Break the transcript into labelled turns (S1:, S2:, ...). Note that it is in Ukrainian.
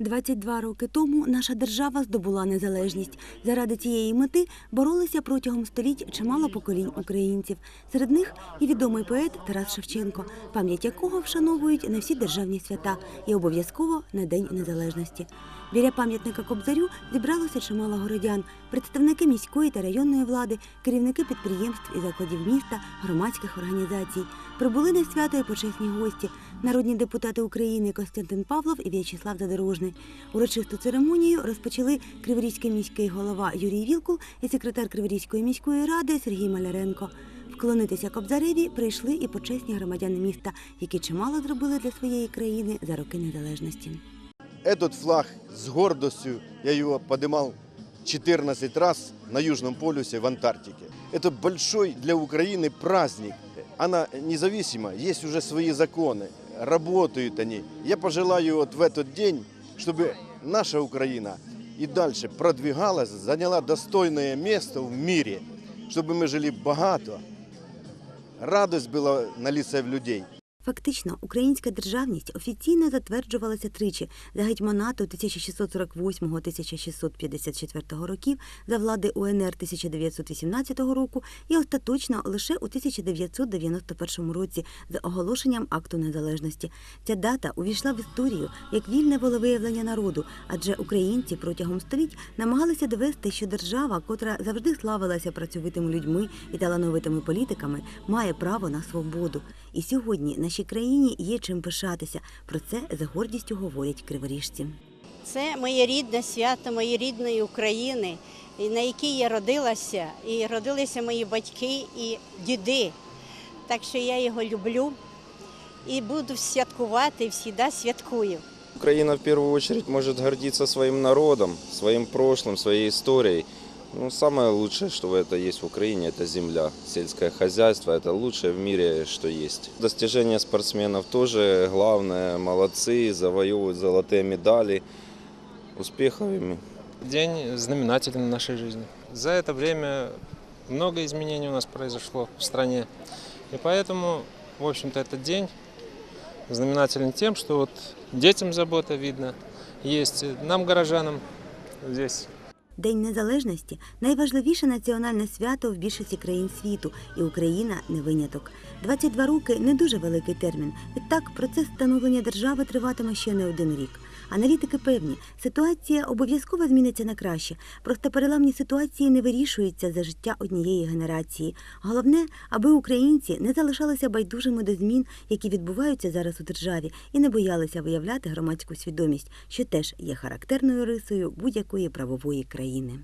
S1: 22 роки тому наша держава здобула незалежність. Заради цієї мети боролися протягом століть чимало поколінь українців. Серед них і відомий поет Тарас Шевченко, пам'ять якого вшановують на всі державні свята і обов'язково на День Незалежності. Біля пам'ятника Кобзарю зібралося чимало городян, представники міської та районної влади, керівники підприємств і закладів міста, громадських організацій. Прибули на свято і почесні гості, народні депутати України Костянтин Павлов і В'ячеслав Задорожний. Урочисту церемонію розпочали Криворізький міський голова Юрій Вілкул і секретар Криворізької міської ради Сергій Маляренко. Вклонитися Кобзареві прийшли і почесні громадяни міста, які чимало зробили для своєї країни за роки незалежності.
S2: Этот флаг с гордостью, я его поднимал 14 раз на Южном полюсе в Антарктике. Это большой для Украины праздник. Она независима, есть уже свои законы, работают они. Я пожелаю вот в этот день, чтобы наша Украина и дальше продвигалась, заняла достойное место в мире, чтобы мы жили богато, радость была на лице в людей.
S1: Фактично, українська державність офіційно затверджувалася тричі за гетьманату 1648-1654 років, за влади УНР 1918 року і остаточно лише у 1991 році за оголошенням акту незалежності. Ця дата увійшла в історію як вільне волевиявлення народу, адже українці протягом століть намагалися довести, що держава, котра завжди славилася працьовитими людьми і талановитими політиками, має право на свободу. І сьогодні нашій країні є чим пишатися. Про це з гордістю говорять криворіжці.
S3: Це моє рідне свято моєї рідної України, на якій я родилася, і родилися мої батьки і діди. Так що я його люблю і буду святкувати, і завжди святкую.
S4: Украина в первую очередь может гордиться своим народом, своим прошлым, своей историей. Ну, самое лучшее, что это есть в Украине, это земля, сельское хозяйство. Это лучшее в мире, что есть. Достижения спортсменов тоже главное. Молодцы, завоевывают золотые медали. Успехов им.
S5: День знаменательный в нашей жизни. За это время много изменений у нас произошло в стране. И поэтому, в общем-то, этот день знаменателен тем, что вот детям забота видно, есть нам, горожанам, здесь
S1: День незалежності найважливіше національне свято в більшості країн світу, і Україна не виняток. 22 роки не дуже великий термін. Відтак процес становлення держави триватиме ще не один рік. Аналітики певні, ситуація обов'язково зміниться на краще. Просто переламні ситуації не вирішуються за життя однієї генерації. Головне, аби українці не залишалися байдужими до змін, які відбуваються зараз у державі, і не боялися виявляти громадську свідомість, що теж є характерною рисою будь-якої правової країни.